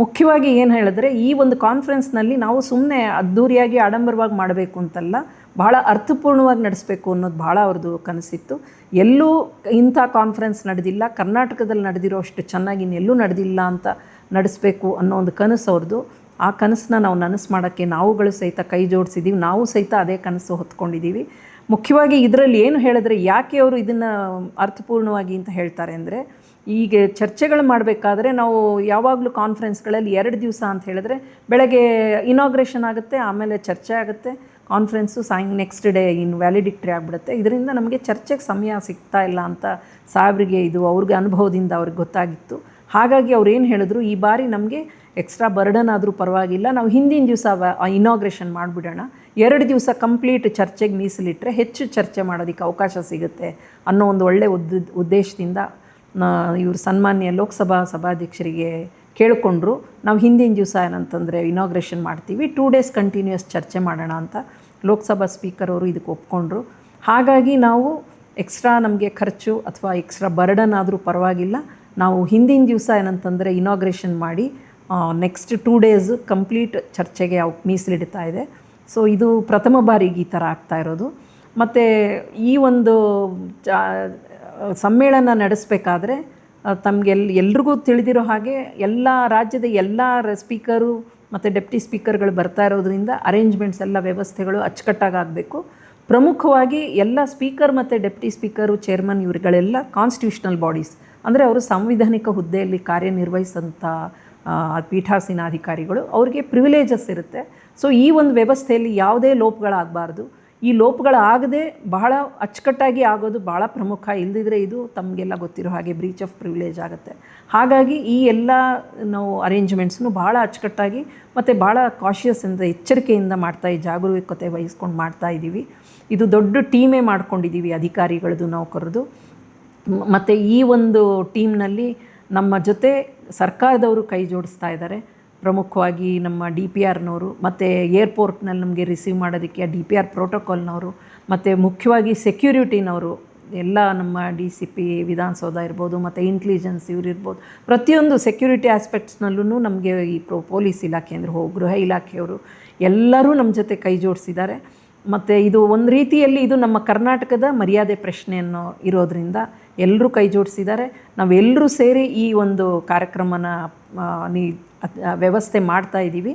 ಮುಖ್ಯವಾಗಿ ಏನು ಹೇಳಿದ್ರೆ ಈ ಒಂದು ಕಾನ್ಫರೆನ್ಸ್ನಲ್ಲಿ ನಾವು ಸುಮ್ಮನೆ ಅದ್ಧೂರಿಯಾಗಿ ಆಡಂಬರವಾಗಿ ಮಾಡಬೇಕು ಅಂತಲ್ಲ, ಬಹಳ ಅರ್ಥಪೂರ್ಣವಾಗಿ ನಡೆಸಬೇಕು ಅನ್ನೋದು ಭಾಳ ಅವ್ರದ್ದು ಕನಸಿತ್ತು. ಎಲ್ಲೂ ಇಂಥ ಕಾನ್ಫರೆನ್ಸ್ ನಡೆದಿಲ್ಲ, ಕರ್ನಾಟಕದಲ್ಲಿ ನಡೆದಿರೋ ಅಷ್ಟು ಚೆನ್ನಾಗಿ ಇನ್ನೆಲ್ಲೂ ನಡೆದಿಲ್ಲ ಅಂತ ನಡೆಸಬೇಕು ಅನ್ನೋ ಒಂದು ಕನಸು ಅವ್ರದ್ದು. ಆ ಕನಸನ್ನ ನಾವು ನನಸು ಮಾಡೋಕ್ಕೆ ನಾವುಗಳು ಸಹಿತ ಕೈ ಜೋಡಿಸಿದ್ದೀವಿ ನಾವು ಸಹಿತ ಅದೇ ಕನಸು ಹೊತ್ಕೊಂಡಿದ್ದೀವಿ ಮುಖ್ಯವಾಗಿ ಇದರಲ್ಲಿ ಏನು ಹೇಳಿದ್ರೆ ಯಾಕೆ ಅವರು ಇದನ್ನು ಅರ್ಥಪೂರ್ಣವಾಗಿ ಅಂತ ಹೇಳ್ತಾರೆ ಅಂದರೆ ಈಗ ಚರ್ಚೆಗಳು ಮಾಡಬೇಕಾದ್ರೆ ನಾವು ಯಾವಾಗಲೂ ಕಾನ್ಫರೆನ್ಸ್ಗಳಲ್ಲಿ ಎರಡು ದಿವಸ ಅಂತ ಹೇಳಿದ್ರೆ ಬೆಳಗ್ಗೆ ಇನಾಗ್ರೇಷನ್ ಆಗುತ್ತೆ, ಆಮೇಲೆ ಚರ್ಚೆ ಆಗುತ್ತೆ ಕಾನ್ಫರೆನ್ಸು ಸಾಯಂ ನೆಕ್ಸ್ಟ್ ಡೇ ಇನ್ನು ವ್ಯಾಲಿಡಿಕ್ಟ್ರಿ ಆಗಿಬಿಡುತ್ತೆ. ಇದರಿಂದ ನಮಗೆ ಚರ್ಚೆಗೆ ಸಮಯ ಸಿಗ್ತಾ ಇಲ್ಲ ಅಂತ ಸಾಹೇಬ್ರಿಗೆ ಇದು ಅವ್ರಿಗೆ ಅನುಭವದಿಂದ ಅವ್ರಿಗೆ ಗೊತ್ತಾಗಿತ್ತು. ಹಾಗಾಗಿ ಅವ್ರು ಏನು ಹೇಳಿದ್ರು, ಈ ಬಾರಿ ನಮಗೆ ಎಕ್ಸ್ಟ್ರಾ ಬರ್ಡನ್ ಆದರೂ ಪರವಾಗಿಲ್ಲ, ನಾವು ಹಿಂದಿನ ದಿವಸ ಇನಾಗ್ರೇಷನ್ ಮಾಡಿಬಿಡೋಣ. ಎರಡು ದಿವಸ ಕಂಪ್ಲೀಟ್ ಚರ್ಚೆಗೆ ಮೀಸಲಿಟ್ಟರೆ ಹೆಚ್ಚು ಚರ್ಚೆ ಮಾಡೋದಕ್ಕೆ ಅವಕಾಶ ಸಿಗುತ್ತೆ ಅನ್ನೋ ಒಂದು ಒಳ್ಳೆಯ ಉದ್ದ, ಉದ್ದೇಶದಿಂದ ಇವರು ಸನ್ಮಾನ್ಯ ಲೋಕಸಭಾ ಸಭಾಧ್ಯಕ್ಷರಿಗೆ ಕೇಳಿಕೊಂಡ್ರು. ನಾವು ಹಿಂದಿನ ದಿವಸ ಏನಂತಂದರೆ ಇನಾಗ್ರೇಷನ್ ಮಾಡ್ತೀವಿ. ಟೂ ಡೇಸ್ ಕಂಟಿನ್ಯೂಸ್ ಚರ್ಚೆ ಮಾಡೋಣ ಅಂತ ಲೋಕಸಭಾ ಸ್ಪೀಕರ್ ಅವರು ಇದಕ್ಕೆ ಒಪ್ಕೊಂಡ್ರು. ಹಾಗಾಗಿ ನಾವು ಎಕ್ಸ್ಟ್ರಾ ನಮಗೆ ಖರ್ಚು ಅಥವಾ ಎಕ್ಸ್ಟ್ರಾ ಬರ್ಡನ್ ಆದರೂ ಪರವಾಗಿಲ್ಲ. ನಾವು ಹಿಂದಿನ ದಿವಸ ಏನಂತಂದರೆ ಇನಾಗ್ರೇಷನ್ ಮಾಡಿ ನೆಕ್ಸ್ಟ್ ಟೂ ಡೇಸ್ ಕಂಪ್ಲೀಟ್ ಚರ್ಚೆಗೆ ಅವು ಮೀಸಲಿಡ್ತಾ ಇದೆ. ಸೊ ಇದು ಪ್ರಥಮ ಬಾರಿಗೆ ಈ ಥರ ಆಗ್ತಾ ಇರೋದು. ಮತ್ತು ಈ ಒಂದು ಸಮ್ಮೇಳನ ನಡೆಸಬೇಕಾದ್ರೆ ತಮಗೆಲ್ ಎಲ್ರಿಗೂ ತಿಳಿದಿರೋ ಹಾಗೆ ಎಲ್ಲ ರಾಜ್ಯದ ಎಲ್ಲ ಸ್ಪೀಕರು ಮತ್ತು ಡೆಪ್ಟಿ ಸ್ಪೀಕರ್ಗಳು ಬರ್ತಾ ಇರೋದ್ರಿಂದ ಅರೇಂಜ್ಮೆಂಟ್ಸ್ ಎಲ್ಲ ವ್ಯವಸ್ಥೆಗಳು ಅಚ್ಚುಕಟ್ಟಾಗಿ ಆಗಬೇಕು. ಪ್ರಮುಖವಾಗಿ ಎಲ್ಲ ಸ್ಪೀಕರ್ ಮತ್ತು ಡೆಪ್ಟಿ ಸ್ಪೀಕರು, ಚೇರ್ಮನ್ ಇವರುಗಳೆಲ್ಲ ಕಾನ್ಸ್ಟಿಟ್ಯೂಷನಲ್ ಬಾಡೀಸ್. ಅಂದರೆ ಅವರು ಸಾಂವಿಧಾನಿಕ ಹುದ್ದೆಯಲ್ಲಿ ಕಾರ್ಯನಿರ್ವಹಿಸಂಥ ಪೀಠಾಸೀನಾಧಿಕಾರಿಗಳು. ಅವ್ರಿಗೆ ಪ್ರಿವಿಲೇಜಸ್ ಇರುತ್ತೆ. ಸೊ ಈ ಒಂದು ವ್ಯವಸ್ಥೆಯಲ್ಲಿ ಯಾವುದೇ ಲೋಪಗಳಾಗಬಾರ್ದು. ಈ ಲೋಪಗಳಾಗದೆ ಬಹಳ ಅಚ್ಚುಕಟ್ಟಾಗಿ ಆಗೋದು ಬಹಳ ಪ್ರಮುಖ. ಇಲ್ಲದಿದ್ದರೆ ಇದು ತಮಗೆಲ್ಲ ಗೊತ್ತಿರೋ ಹಾಗೆ ಬ್ರೀಚ್ ಆಫ್ ಪ್ರಿವಿಲೇಜ್ ಆಗುತ್ತೆ. ಹಾಗಾಗಿ ಈ ಎಲ್ಲ ನಾವು ಅರೇಂಜ್ಮೆಂಟ್ಸ್ನು ಭಾಳ ಅಚ್ಚುಕಟ್ಟಾಗಿ ಮತ್ತು ಭಾಳ ಕಾಶಿಯಸ್ ಅಂದರೆ ಎಚ್ಚರಿಕೆಯಿಂದ ಮಾಡ್ತಾ, ಈ ಜಾಗರೂಕತೆ ವಹಿಸ್ಕೊಂಡು ಮಾಡ್ತಾ ಇದ್ದೀವಿ ಇದು ದೊಡ್ಡ ಟೀಮೇ ಮಾಡ್ಕೊಂಡಿದ್ದೀವಿ ಅಧಿಕಾರಿಗಳದು ನಾವು ಕರೆದು ಮತ್ತು ಈ ಒಂದು ಟೀಮ್ನಲ್ಲಿ ನಮ್ಮ ಜೊತೆ ಸರ್ಕಾರದವರು ಕೈ ಜೋಡಿಸ್ತಾ ಇದ್ದಾರೆ. ಪ್ರಮುಖವಾಗಿ ನಮ್ಮ ಡಿ ಪಿ ಆರ್ನವರು, ಮತ್ತು ಏರ್ಪೋರ್ಟ್ನಲ್ಲಿ ನಮಗೆ ರಿಸೀವ್ ಮಾಡೋದಕ್ಕೆ ಡಿ ಪಿ ಆರ್ ಪ್ರೋಟೋಕಾಲ್ನವರು, ಮತ್ತು ಮುಖ್ಯವಾಗಿ ಸೆಕ್ಯೂರಿಟಿನವರು, ಎಲ್ಲ ನಮ್ಮ ಡಿ ಸಿ ಪಿ ವಿಧಾನಸೌಧ ಇರ್ಬೋದು, ಮತ್ತು ಇಂಟೆಲಿಜೆನ್ಸ್ ಇವ್ರು ಇರ್ಬೋದು, ಪ್ರತಿಯೊಂದು ಸೆಕ್ಯೂರಿಟಿ ಆಸ್ಪೆಕ್ಟ್ಸ್ನಲ್ಲೂ ನಮಗೆ ಈ ಪ್ರೊ, ಪೊಲೀಸ್ ಇಲಾಖೆ ಅಂದರೆ ಹೋ, ಗೃಹ ಇಲಾಖೆಯವರು ಎಲ್ಲರೂ ನಮ್ಮ ಜೊತೆ ಕೈ ಜೋಡಿಸಿದ್ದಾರೆ. ಮತ್ತು ಇದು ಒಂದು ರೀತಿಯಲ್ಲಿ ಇದು ನಮ್ಮ ಕರ್ನಾಟಕದ ಮರ್ಯಾದೆ ಪ್ರಶ್ನೆಯನ್ನು ಇರೋದರಿಂದ ಎಲ್ಲರೂ ಕೈ ಜೋಡಿಸಿದ್ದಾರೆ. ನಾವೆಲ್ಲರೂ ಸೇರಿ ಈ ಒಂದು ಕಾರ್ಯಕ್ರಮನ ವ್ಯವಸ್ಥೆ ಮಾಡ್ತಾ ಇದ್ದೀವಿ